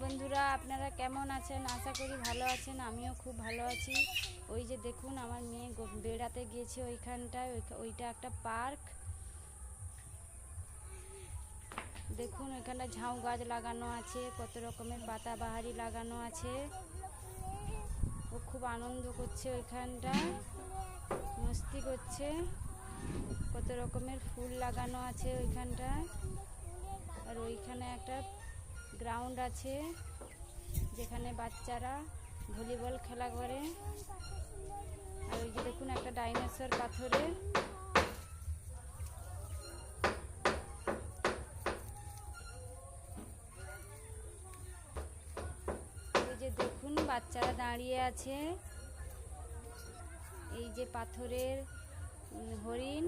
বন্ধুরা, আপনারা কেমন আছেন? আশা করি ভালো আছেন, আমিও খুব ভালো আছি। ওই যে দেখুন, আমার মেয়ে বেড়াতে গিয়েছে ওইখানটায়, ওইখা- ওইটা একটা পার্ক। দেখুন ওইখানটা ঝাউ গাছ লাগানো আছে, কত রকমের পাতা বাহারি লাগানো আছে। ও খুব আনন্দ করছে ওইখানটায় মস্তি করছে। কত রকমের ফুল লাগানো আছে ওইখানটায়। আর ওইখানে একটা গ্রাউন্ড আছে, যেখানে বাচ্চারা ভলিবল খেলা করে। আর ওই যে দেখুন একটা ডাইনোসর পাথরে। ওই যে দেখুন বাচ্চারা দাঁড়িয়ে আছে। এই যে পাথরের হরিণ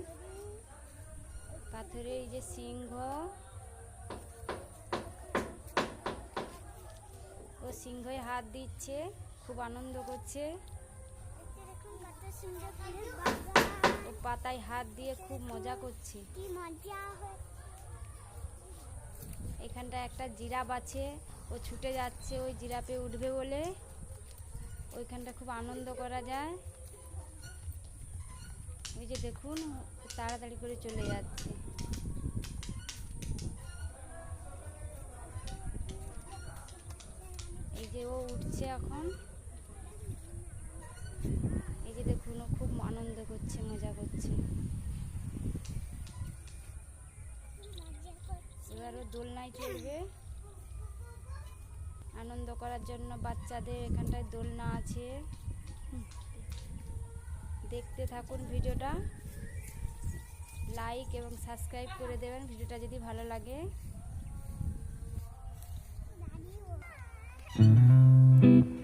পাথরের এই যে সিংহ। সিংহই হাত দিচ্ছে, খুব আনন্দ করছে। ও পাতায় হাত দিয়ে খুব মজা করছে। এখানটা একটা জিরাফ আছে, ও ছুটে যাচ্ছে, ওই জিরাফে উঠবে বলে। ওইখানটা খুব আনন্দ করা যায়। ওই যে দেখুন তাড়াতাড়ি করে চলে যাচ্ছে। ও উঠছে এখন। এই যে দেখুন খুব আনন্দ করছে মজা করছে মজা করছে। এবার ও দোলনায় চলবে। আনন্দ করার জন্য বাচ্চাদের এখানটায় দোলনা আছে। দেখতে থাকুন ভিডিওটা। লাইক এবং সাবস্ক্রাইব করে দেবেন। ভিডিওটা যদি ভালো লাগে। দাঁড়িয়ে